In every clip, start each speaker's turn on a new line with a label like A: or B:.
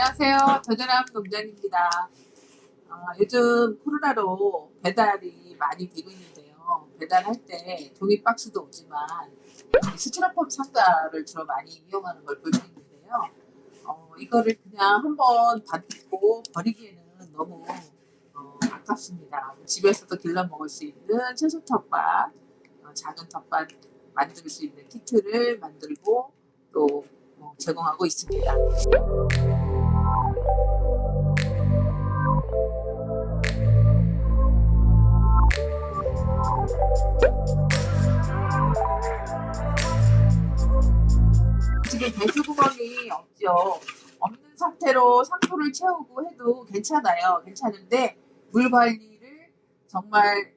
A: 안녕하세요. 도전함 농장입니다. 어, 요즘 코로나로 배달이 많이 되고 있는데요. 배달할 때 종이 박스도 오지만 이 스티로폼 상자를 주로 많이 이용하는 걸 볼 수 있는데요. 어, 이거를 그냥 한번 받고 버리기에는 너무 어, 아깝습니다. 집에서도 길러 먹을 수 있는 채소 텃밭, 어, 작은 텃밭 만들 수 있는 키트를 만들고 또 어, 제공하고 있습니다. 배수구멍이 없죠. 없는 상태로 상토를 채우고 해도 괜찮아요. 괜찮은데 물 관리를 정말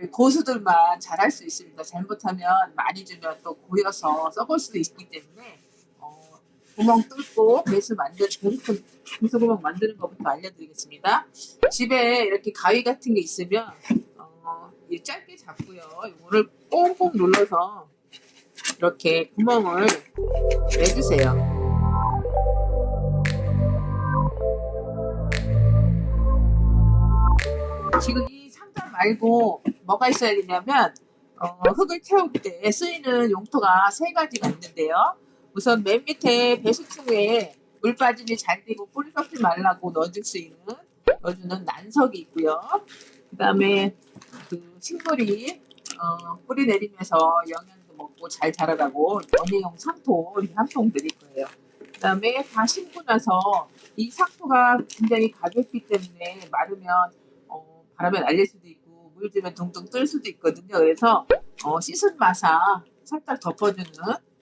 A: 그 고수들만 잘할 수 있습니다. 잘못하면 많이 주면 또 고여서 썩을 수도 있기 때문에 어, 구멍 뚫고 배수 만들 배수 배수 구멍 만드는 것부터 알려드리겠습니다. 집에 이렇게 가위 같은 게 있으면 어, 이 짧게 잡고요. 이거를 꽁꽁 눌러서 이렇게 구멍을 내주세요. 지금 이 상자 말고 뭐가 있어야 되냐면 어, 흙을 채울 때 쓰이는 용토가 세 가지가 있는데요. 우선 맨 밑에 배수층에 물 빠짐이 잘 되고 뿌리 썩지 말라고 넣어줄 수 있는 넣어주는 난석이 있고요. 그 다음에 그 식물이 어, 뿌리 내리면서 영양도 먹고 잘 자라라고 원예용 상토 이렇게 한 통 드릴 거예요. 그 다음에 다 심고 나서 이 상토가 굉장히 가볍기 때문에 마르면 어, 바람에 날릴 수도 있고 물 주면 둥둥 뜰 수도 있거든요. 그래서 어, 씻은 마사 살짝 덮어주는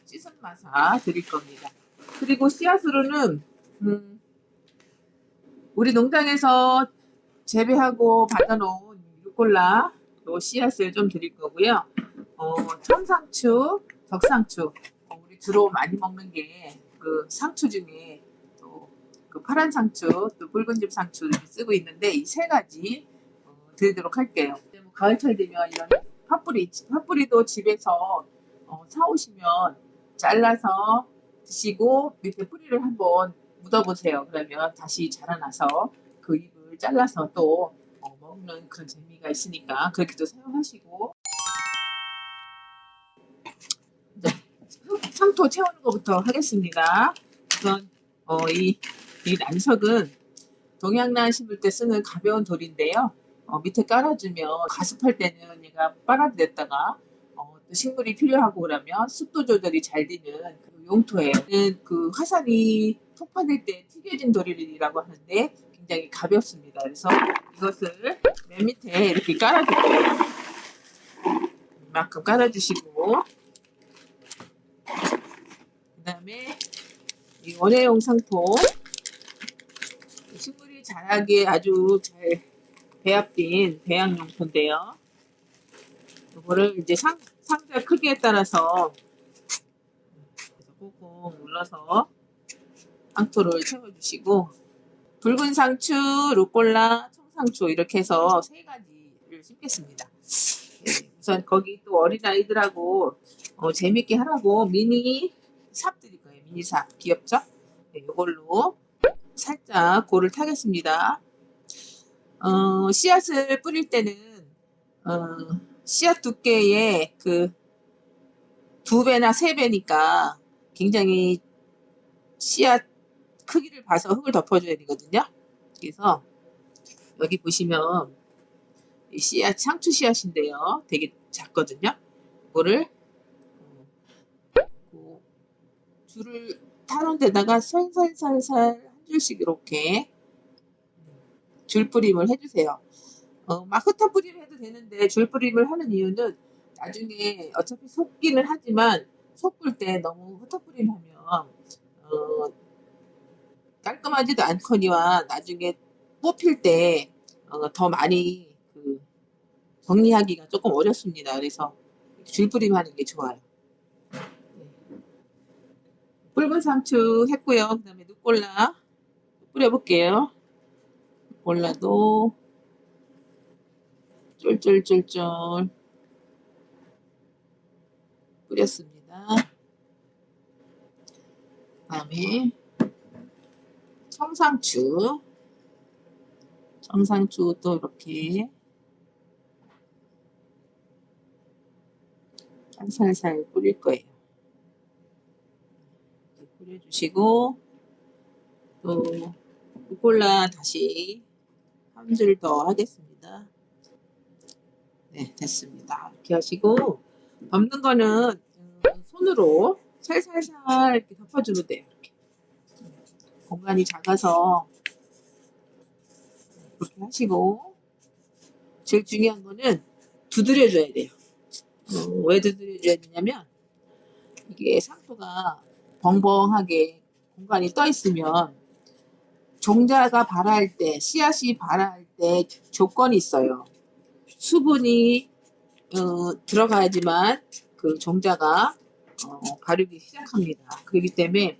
A: 씻은 마사 드릴 겁니다. 그리고 씨앗으로는 음, 우리 농장에서 재배하고 받아놓은 루꼴라 또 씨앗을 좀 드릴 거고요. 어, 천상추, 적상추 어, 우리 주로 많이 먹는 게 그 상추 중에 또 그 파란 상추, 또 붉은 집 상추 이렇게 쓰고 있는데 이 세 가지 어, 드리도록 할게요. 뭐 가을철 되면 이런 팥뿌리, 팥뿌리도 집에서 어, 사오시면 잘라서 드시고 밑에 뿌리를 한번 묻어보세요. 그러면 다시 자라나서 그 잎을 잘라서 또 어, 먹는 그런 재미가 있으니까 그렇게도 사용하시고 상토 채우는 것부터 하겠습니다. 우선 어, 이, 이 난석은 동양란 심을 때 쓰는 가벼운 돌인데요. 어, 밑에 깔아주면 가습할 때는 얘가 빨아들였다가 어, 또 식물이 필요하고 그러면 습도 조절이 잘 되는 그 용토예요. 그 화산이 폭파될 때 튀겨진 돌이라고 하는데 굉장히 가볍습니다. 그래서 이것을 맨 밑에 이렇게 깔아줄게요. 이만큼 깔아주시고 그 다음에 이 원예용 상토 식물이 자라기에 아주 잘 배합된 배양용토인데요. 이거를 이제 상, 상자 크기에 따라서 꾹꾹 눌러서 상토를 채워주시고 붉은 상추, 루꼴라, 청상추 이렇게 해서 세 가지를 심겠습니다. 네, 우선 거기 또 어린 아이들하고 어, 재밌게 하라고 미니 삽 드릴 삽 귀엽죠? 네, 이걸로 살짝 골을 타겠습니다. 어, 씨앗을 뿌릴 때는 어, 씨앗 두께의 그 두 배나 세 배니까 굉장히 씨앗 크기를 봐서 흙을 덮어줘야 되거든요. 그래서 여기 보시면 이 씨앗 상추 씨앗인데요. 되게 작거든요. 이거를 어, 그 줄을 타는 데다가 살살살살 한 줄씩 이렇게 줄 뿌림을 해주세요. 어, 막 흩어 뿌림을 해도 되는데 줄 뿌림을 하는 이유는 나중에 어차피 속기는 하지만 섞을 때 너무 흩어 뿌림 하면 어, 깔끔하지도 않거니와 나중에 뽑힐 때더 많이 그 정리하기가 조금 어렵습니다. 그래서 줄 뿌림 하는 게 좋아요. 네. 붉은 상추 했고요. 그 다음에 누꼴라 뿌려볼게요. 누꼴라도 쫄쫄쫄쫄 뿌렸습니다. 그 다음에 청상추, 청상추 또 이렇게 살살살 뿌릴 거예요. 이렇게 뿌려주시고 또 루꼴라 다시 한 줄 더 하겠습니다. 네, 됐습니다. 이렇게 하시고 덮는 거는 음, 손으로 살살살 이렇게 덮어주면 돼요. 이렇게. 공간이 작아서 그렇게 하시고 제일 중요한 거는 두드려줘야 돼요. 어, 왜 두드려줘야 되냐면 이게 상토가 벙벙하게 공간이 떠 있으면 종자가 발할 때 씨앗이 발할 때 조건이 있어요. 수분이 어, 들어가야지만 그 종자가 어, 바르기 시작합니다. 그렇기 때문에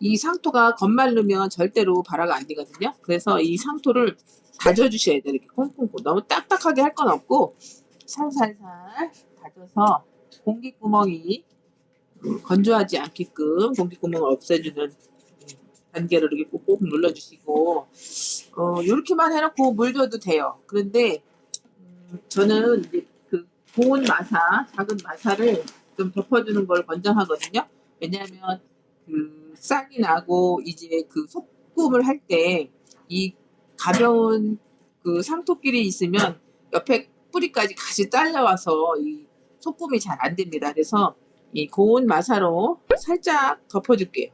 A: 이 상토가 겉말르면 절대로 발화가 안 되거든요. 그래서 이 상토를 다져주셔야 돼요. 이렇게 콩콩콩. 너무 딱딱하게 할 건 없고 살살살 다져서 공기구멍이 음, 건조하지 않게끔 공기 구멍을 없애주는 음, 단계를 이렇게 꾹꾹 눌러주시고 어, 이렇게만 해놓고 물 줘도 돼요. 그런데 음, 저는 그 고운 마사, 작은 마사를 좀 덮어주는 걸 권장하거든요. 왜냐하면 그 싹이 나고 이제 그 소금을 할 때 이 가벼운 그 상토끼리 있으면 옆에 뿌리까지 같이 딸려와서 이 소금이 잘 안 됩니다. 그래서 이 고운 마사로 살짝 덮어줄게요.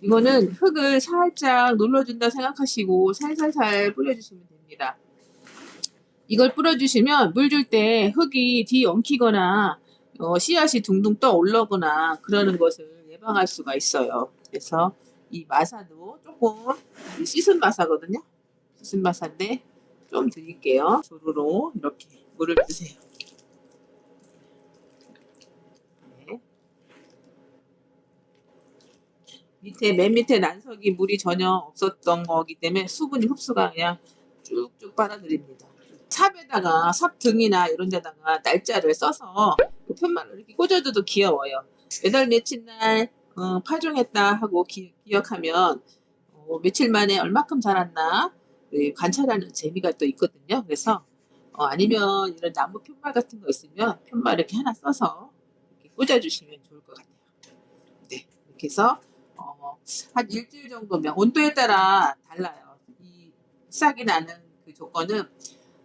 A: 이거는 흙을 살짝 눌러준다 생각하시고 살살살 뿌려주시면 됩니다. 이걸 뿌려주시면 물 줄 때 흙이 뒤 엉키거나 어, 씨앗이 둥둥 떠 올라오거나 그러는 것을 예방할 수가 있어요. 그래서 이 마사도 조금 이 씻은 마사거든요. 씻은 마사인데 좀 드릴게요. 조루로 이렇게 물을 주세요. 밑에 맨 밑에 난석이 물이 전혀 없었던 거기 때문에 수분이 흡수가 그냥 쭉쭉 빨아들입니다. 삽에다가 삽 등이나 이런 데다가 날짜를 써서 그 편말로 이렇게 꽂아줘도 귀여워요. 몇월 며칠 날 어, 파종했다 하고 기, 억하면 어, 며칠 만에 얼마큼 자랐나 그 관찰하는 재미가 또 있거든요. 그래서 어, 아니면 이런 나무 편말 같은 거 있으면 편말 이렇게 하나 써서 이렇게 꽂아주시면 좋을 것 같아요. 네, 이렇게 해서 어, 한 일주일 정도면 온도에 따라 달라요. 이 싹이 나는 그 조건은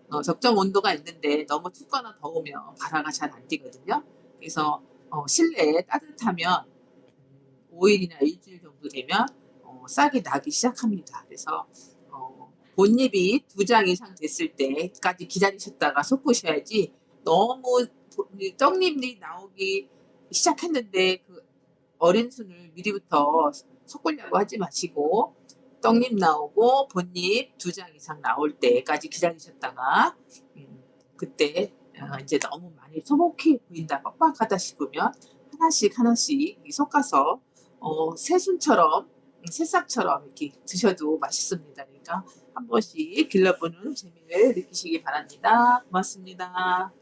A: 어, 적정 온도가 있는데 너무 춥거나 더우면 발화가 잘안 되거든요. 그래서 어, 실내에 따뜻하면 음, 5일이나 일주일 정도 되면 어, 싹이 나기 시작합니다. 그래서 어, 본잎이 두 장 이상 됐을 때까지 기다리셨다가 솟구셔야지 너무 떡잎이 나오기 시작했는데 그 어린 순을 미리부터 솟구려고 하지 마시고 떡잎 나오고 본잎 두 장 이상 나올 때까지 기다리셨다가 음, 그때 어, 이제 너무 많이 소복해 보인다 빡빡하다 싶으면 하나씩 하나씩 이 섞어서 어, 새순처럼 음, 새싹처럼 이렇게 드셔도 맛있습니다. 그러니까 한 번씩 길러보는 재미를 느끼시기 바랍니다. 고맙습니다.